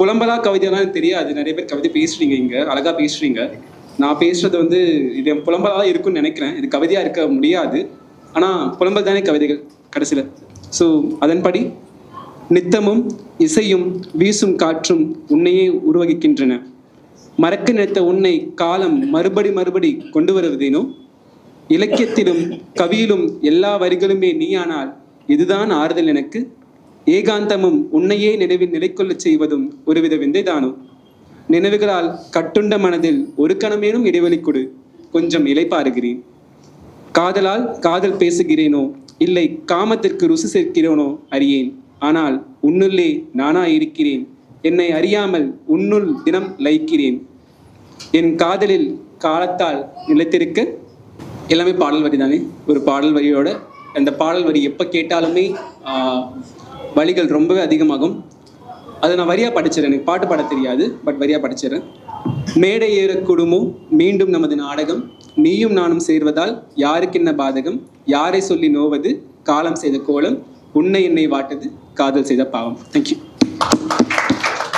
புலம்பலா கவிதைலாம் தெரியாது. நிறைய பேர் கவிதை பேசுறீங்க இங்க அழகா பேசுறீங்க. நான் பேசுறது வந்து இது புலம்பலா இருக்கும்னு நினைக்கிறேன். இது கவிதையா இருக்க முடியாது. ஆனா புலம்பல் தானே கவிதைகள் கடைசியில. ஸோ அதன்படி நித்தமும் இசையும் வீசும் காற்றும் உன்னையே உருவகிக்கின்றன. மறக்க நினைத்த உன்னை காலம் மறுபடி மறுபடி கொண்டு வருவதேனோ? இலக்கியத்திலும் கவியிலும் எல்லா வரிகளுமே நீயானால் இதுதான் ஆறுதல் எனக்கு. ஏகாந்தமும் உன்னையே நினைவில் நிலைக்கொள்ளச் செய்வதும் ஒருவித விந்தைதானோ? நினைவுகளால் கட்டுண்ட மனதில் ஒரு கணமேனும் இடைவெளி கொடு. கொஞ்சம் இலைப்பாருகிறேன் காதலால் காதல் பேசுகிறேனோ? இல்லை காமத்திற்கு ருசி சேர்க்கிறேனோ? அறியேன். ஆனால் உன்னுள்ளே நானா இருக்கிறேன். என்னை அறியாமல் உன்னுள் தினம் லயிக்கிறேன். என் காதலில் காலத்தால் நிலைத்திருக்க எல்லாமே பாடல் வரி தானே ஒரு பாடல் வரியோட அந்த பாடல் வரி எப்போ கேட்டாலுமே வழிகள் ரொம்பவே அதிகமாகும். அதை நான் வரியா படிச்சிடறேன் எனக்கு பாட்டு பாட தெரியாது பட் வரியா படிச்சிடறேன் மேடை ஏற குடும்பம் மீண்டும் நமது நாடகம். நீயும் நானும் சேர்வதால் யாருக்கென்ன பாதகம்? யாரை சொல்லி நோவது? காலம் செய்த கோலம். உன்னை என்னை வாட்டது? காதல் செய்த பாவம். தேங்க்யூ